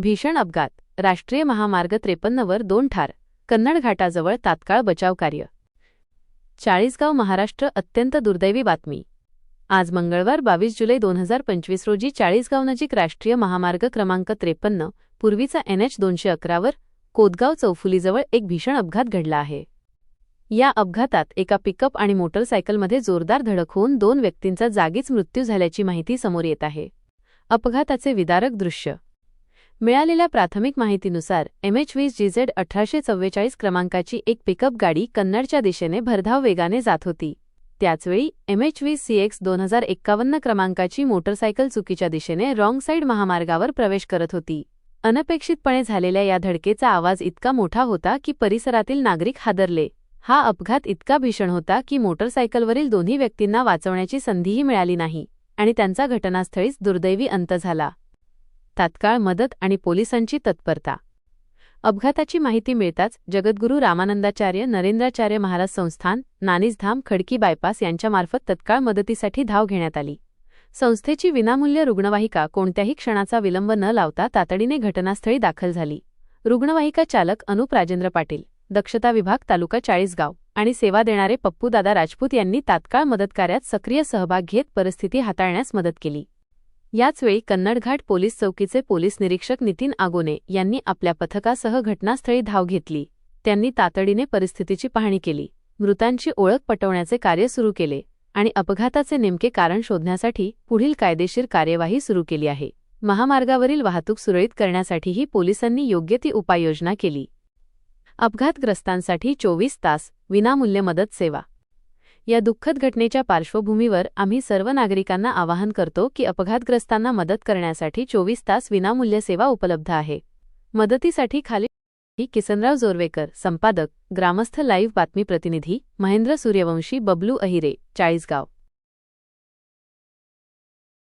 भीषण अपघात. राष्ट्रीय महामार्ग त्रेपन्नवर दोन ठार. कन्नड घाटाजवळ तात्काळ बचाव कार्य. चाळीसगाव महाराष्ट्र अत्यंत दुर्दैवी बातमी. आज मंगळवार बावीस जुलै दोन हजार पंचवीस रोजी चाळीसगावनजीक राष्ट्रीय महामार्ग क्रमांक त्रेपन्न पूर्वीचा एनएच दोनशे अकरावर कोदगाव चौफुलीजवळ एक भीषण अपघात घडला आहे. या अपघातात एका पिकअप आणि मोटरसायकलमध्ये जोरदार धडक होऊन दोन व्यक्तींचा जागीच मृत्यू झाल्याची माहिती समोर येत आहे. अपघाताचे विदारक दृश्य. मिळालेल्या प्राथमिक माहितीनुसार एमएच वीस जीझेड अठराशे चव्वेचाळीस क्रमांकाची एक पिकअप गाडी कन्नडच्या दिशेने भरधाव वेगाने जात होती. त्याचवेळी एमएच वीस सीएक्स दोन हजार एक्कावन्न क्रमांकाची मोटरसायकल चुकीच्या दिशेने रॉंग साईड महामार्गावर प्रवेश करत होती. अनपेक्षितपणे झालेल्या या धडकेचा आवाज इतका मोठा होता की परिसरातील नागरिक हादरले. हा अपघात इतका भीषण होता की मोटरसायकलवरील दोन्ही व्यक्तींना वाचवण्याची संधीही मिळाली नाही आणि त्यांचा घटनास्थळीच दुर्दैवी अंत झाला. तात्काळ मदत आणि पोलिसांची तत्परता. अपघाताची माहिती मिळताच जगद्गुरू रामानंदाचार्य नरेंद्राचार्य महाराज संस्थान नानीजधाम खडकी बायपास यांच्यामार्फत तत्काळ मदतीसाठी धाव घेण्यात आली. संस्थेची विनामूल्य रुग्णवाहिका कोणत्याही क्षणाचा विलंब न लावता तातडीने घटनास्थळी दाखल झाली. रुग्णवाहिका चालक अनुप राजेंद्र पाटील दक्षता विभाग तालुका चाळीसगाव आणि सेवा देणारे पप्पूदादा राजपूत यांनी तात्काळ मदतकार्यात सक्रिय सहभाग घेत परिस्थिती हाताळण्यास मदत केली. याचवेळी कन्नडघाट पोलीस चौकीचे पोलीस निरीक्षक नितीन आगोने यांनी आपल्या पथकासह घटनास्थळी धाव घेतली. त्यांनी तातडीने परिस्थितीची पाहणी केली. मृतांची ओळख पटवण्याचे कार्य सुरू केले आणि अपघाताचे नेमके कारण शोधण्यासाठी पुढील कायदेशीर कार्यवाही सुरू केली आहे. महामार्गावरील वाहतूक सुरळीत करण्यासाठीही पोलिसांनी योग्य ती उपाययोजना केली. अपघातग्रस्तांसाठी चोवीस तास विनामूल्य मदत सेवा या दुःखद घटनेच्या पार्श्वभूमीवर आम्ही सर्व नागरिकांना आवाहन करतो की अपघातग्रस्तांना मदत करण्यासाठी चोवीस तास विनामूल्य सेवा उपलब्ध आहे. मदतीसाठी खाली किसनराव जोरवेकर संपादक ग्रामस्थ लाईव्ह बातमी प्रतिनिधी महेंद्र सूर्यवंशी बबलू अहिरे चाळीसगाव.